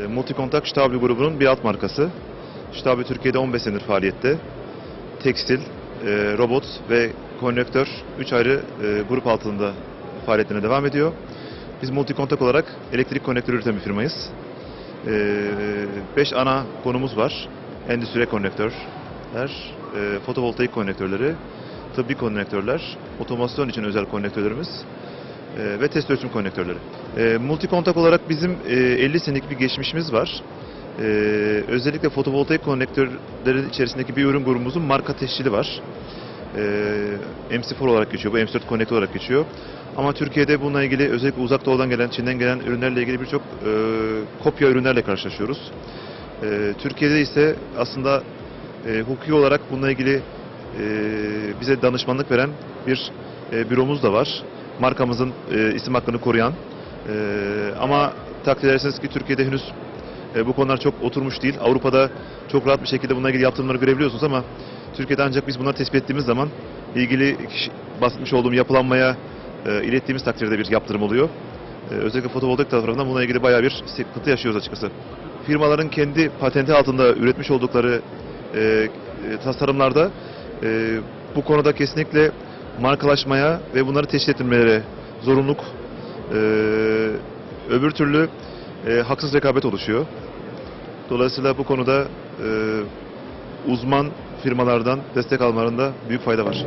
E, Multikontak Stabi grubunun bir alt markası. Stabi Türkiye'de 15 senedir faaliyette. Tekstil, e, robot ve konnektör 3 ayrı e, grup altında faaliyetlerine devam ediyor. Biz multikontak olarak elektrik konnektörü üreten bir firmayız. 5 ana konumuz var. Endüstri konnektörler, e, fotovoltaik konnektörleri, tıbbi konnektörler, otomasyon için özel konnektörlerimiz e, ve test ölçüm konnektörleri. E, multikontak olarak bizim e, 50 senelik bir geçmişimiz var. E, özellikle fotovoltaik konnektörlerin içerisindeki bir ürün grubumuzun marka teşkili var. E, MC4 olarak geçiyor, bu MC4 konnektör olarak geçiyor. Ama Türkiye'de bununla ilgili özellikle uzak doğudan gelen, Çin'den gelen ürünlerle ilgili birçok e, kopya ürünlerle karşılaşıyoruz. E, Türkiye'de ise aslında e, hukuki olarak bununla ilgili e, bize danışmanlık veren bir e, büromuz da var. Markamızın e, isim hakkını koruyan. E, ama takdir ederseniz ki Türkiye'de henüz e, bu konular çok oturmuş değil. Avrupa'da çok rahat bir şekilde bununla ilgili yaptırımları görebiliyorsunuz ama Türkiye'de ancak biz bunları tespit ettiğimiz zaman ilgili kişi, basmış olduğum yapılanmaya e, ilettiğimiz takdirde bir yaptırım oluyor. E, özellikle fotovoltaik tarafından bununla ilgili bayağı bir sıkıntı yaşıyoruz açıkçası. Firmaların kendi patenti altında üretmiş oldukları e, e, tasarımlarda e, bu konuda kesinlikle markalaşmaya ve bunları teşhis ettirmeleri zorunluluk. E, öbür türlü e, haksız rekabet oluşuyor. Dolayısıyla bu konuda e, uzman firmalardan destek almalarında büyük fayda var.